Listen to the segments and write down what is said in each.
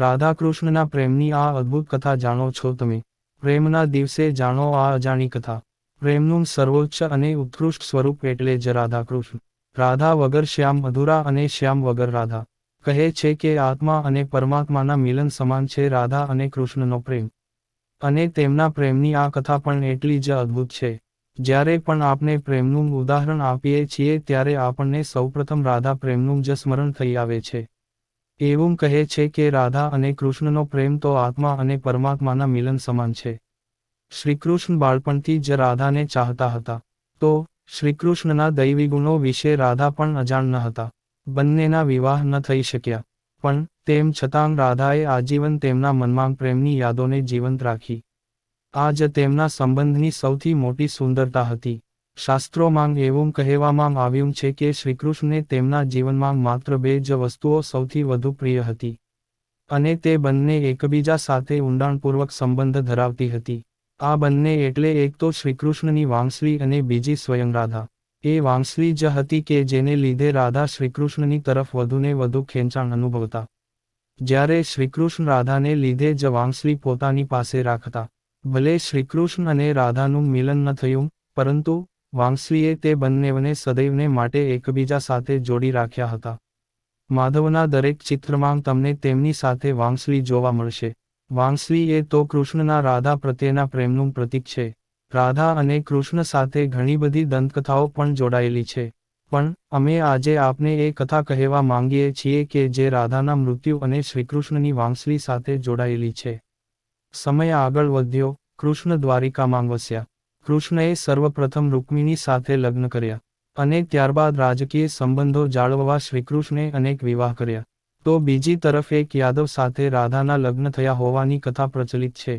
રાધાકૃષ્ણના પ્રેમની આ અદ્ભુત કથા જાણો છો તમે. પ્રેમના દિવસે જાણો આ અજાણી કથા. પ્રેમનું સર્વોચ્ચ અને ઉત્કૃષ્ટ સ્વરૂપ એટલે જ રાધાકૃષ્ણ. રાધા વગર શ્યામ અધૂરા અને શ્યામ વગર રાધા. કહે છે કે આત્મા અને પરમાત્માના મિલન સમાન છે રાધા અને કૃષ્ણનો પ્રેમ. અને તેમના પ્રેમની આ કથા પણ એટલી જ અદ્ભુત છે. જ્યારે પણ આપણે પ્રેમનું ઉદાહરણ આપીએ છીએ ત્યારે આપણને સૌપ્રથમ રાધા પ્રેમનું જ સ્મરણ થઈ આવે છે. એવું કહે છે કે રાધા અને કૃષ્ણનો પ્રેમ તો આત્મા અને પરમાત્માના મિલન સમાન છે. શ્રીકૃષ્ણ બાળપણથી જ રાધાને ચાહતા હતા. તો શ્રીકૃષ્ણના દૈવી ગુણો વિશે રાધા પણ અજાણ ન હતા. બંનેના વિવાહ ન થઈ શક્યા. પણ તેમ છતાં રાધાએ આજીવન તેમના મનમાં પ્રેમની યાદોને જીવંત રાખી. આ જ તેમના સંબંધની સૌથી મોટી સુંદરતા હતી. શાસ્ત્રોમાં એવું કહેવામાં આવ્યું છે કે શ્રીકૃષ્ણને તેમના જીવનમાં માત્ર બે જ વસ્તુઓ સૌથી વધુ પ્રિય હતી. અને તે બંને એકબીજા સાથે ઊંડાણપૂર્વક સંબંધ ધરાવતી હતી. આ બંને એટલે એક તો શ્રીકૃષ્ણની વાંસળી અને બીજી સ્વયં રાધા એ વાંસળી જ હતી કે જેને લીધે રાધા શ્રીકૃષ્ણની તરફ વધુને વધુ ખેંચાણ અનુભવતા. જ્યારે શ્રીકૃષ્ણ રાધાને લીધે જ વાંસળી પોતાની પાસે રાખતા. ભલે શ્રીકૃષ્ણ અને રાધાનું મિલન ન થયું, પરંતુ વાંસળીએ તે બંનેવને સદૈવને માટે એકબીજા સાથે જોડી રાખ્યા હતા. માધવના દરેક ચિત્રમાં તમને તેમની સાથે વાંસળી જોવા મળશે. વાંસવી એ તો કૃષ્ણના રાધા પ્રત્યેના પ્રેમનું પ્રતીક છે. રાધા અને કૃષ્ણ સાથે ઘણી બધી દંતકથાઓ પણ જોડાયેલી છે. પણ, અમે આજે આપને એ કથા કહેવા માંગીએ છીએ કે જે રાધાના મૃત્યુ અને શ્રીકૃષ્ણની વાંસવી સાથે જોડાયેલી છે. સમય આગળ વધ્યો. કૃષ્ણ દ્વારિકામાં વસ્યા. કૃષ્ણએ સર્વપ્રથમ રૂકમિની સાથે લગ્ન કર્યા અને ત્યારબાદ રાજકીય સંબંધો જાળવવા શ્રીકૃષ્ણે અનેક વિવાહ કર્યા. તો બીજી તરફ એક યાદવ સાથે રાધાના લગ્ન થયા હોવાની કથા પ્રચલિત છે.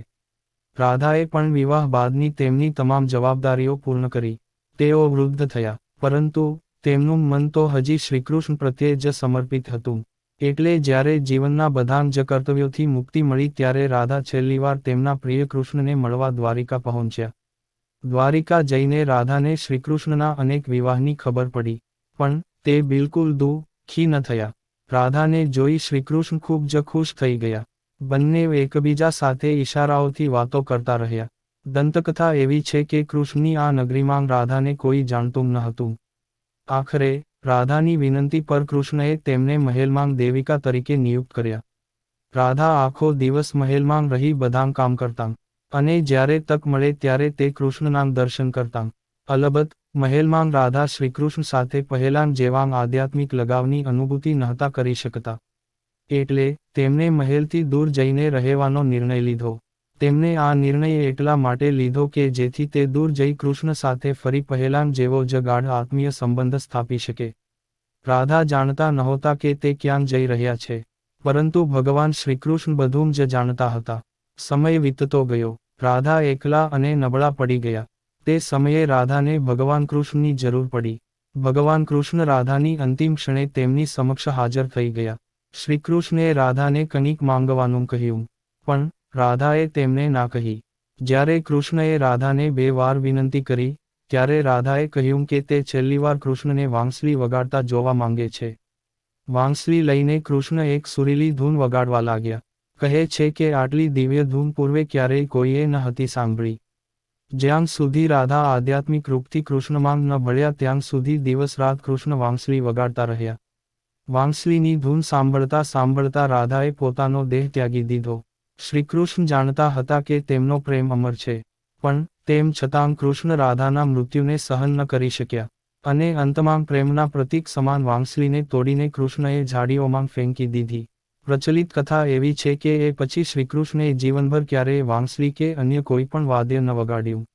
રાધાએ પણ વિવાહ બાદની તેમની તમામ જવાબદારીઓ પૂર્ણ કરી. તેઓ વૃદ્ધ થયા, પરંતુ તેમનું મન તો હજી શ્રીકૃષ્ણ પ્રત્યે જ સમર્પિત હતું. એટલે જ્યારે જીવનના બધા જ કર્તવ્યોથી મુક્તિ મળી ત્યારે રાધા છેલ્લીવાર તેમના પ્રિય કૃષ્ણને મળવા દ્વારિકા પહોંચ્યા. દ્વારિકા જઈને રાધાને શ્રીકૃષ્ણના અનેક વિવાહની ખબર પડી, પણ તે બિલકુલ દુઃખી ન થયા. રાધાને જોઈ શ્રીકૃષ્ણ ખૂબ જ ખુશ થઈ ગયા. બંને એકબીજા સાથે ઈશારાઓથી વાતો કરતા રહ્યા. દંતકથા એવી છે કે કૃષ્ણની આ નગરીમાં રાધાને કોઈ જાણતું ન હતું. આખરે રાધાની વિનંતી પર કૃષ્ણએ તેમને મહેલમાં દેવિકા તરીકે નિયુક્ત કર્યા. રાધા આખો દિવસ મહેલમાં રહી બધાં કામ કરતાં. અને જ્યારે તક મળે ત્યારે તે કૃષ્ણનામ દર્શન કરતાં. અલબત્ત, મહેલમાં રાધા શ્રીકૃષ્ણ સાથે પહેલાં જેવાં આધ્યાત્મિક લગાવની અનુભૂતિ નહોતા કરી શકતા. એટલે, તેમને મહેલથી દૂર જઈને રહેવાનો નિર્ણય લીધો. તેમને આ નિર્ણય એટલા માટે લીધો કે જેથી તે દૂર જઈ કૃષ્ણ સાથે ફરી પહેલાં જેવો જ આત્મીય સંબંધ સ્થાપી શકે. રાધા જાણતા નહોતા કે તે ક્યાં જઈ રહ્યા છે. પરંતુ ભગવાન શ્રીકૃષ્ણ બધું જ જાણતા હતા. સમય વીતતો ગયો. રાધા એકલા અને નબળા પડી ગયા. તે સમયે રાધાને ભગવાન કૃષ્ણની જરૂર પડી. ભગવાન કૃષ્ણ રાધાની અંતિમ ક્ષણે તેમની સમક્ષ હાજર થઈ ગયા. શ્રીકૃષ્ણે રાધાને કંઈક માંગવાનું કહ્યું. પણ રાધાએ તેમને ના કહી. જ્યારે કૃષ્ણએ રાધાને બે વાર વિનંતી કરી, ત્યારે રાધાએ કહ્યું કે તે છેલ્લીવાર કૃષ્ણને વાંસળી વગાડતા જોવા માંગે છે. વાંસળી લઈને કૃષ્ણ એક સુરીલી ધૂન વગાડવા લાગ્યા. કહે છે કે આટલી દિવ્ય ધૂમ પૂર્વે ક્યારેય કોઈએ ન હતી સાંભળી. જ્યાં સુધી રાધા આધ્યાત્મિક રૂપથી કૃષ્ણમાં ન ભળ્યા ત્યાં સુધી દિવસ રાત કૃષ્ણ વાંસળી વગાડતા રહ્યા. વાંસળીની ધૂન સાંભળતા સાંભળતા રાધાએ પોતાનો દેહ ત્યાગી દીધો. શ્રીકૃષ્ણ જાણતા હતા કે તેમનો પ્રેમ અમર છે, પણ તેમ છતાં કૃષ્ણ રાધાના મૃત્યુને સહન ન કરી શક્યા અને અંતમાં પ્રેમના પ્રતીક સમાન વાંસળીને તોડીને કૃષ્ણએ ઝાડીઓમાં ફેંકી દીધી. પ્રચલિત કથા એવી છે કે એ પછી શ્રીકૃષ્ણે જીવનભર ક્યારેય વાંસળી કે અન્ય કોઈ પણ વાદ્ય ન વગાડ્યું.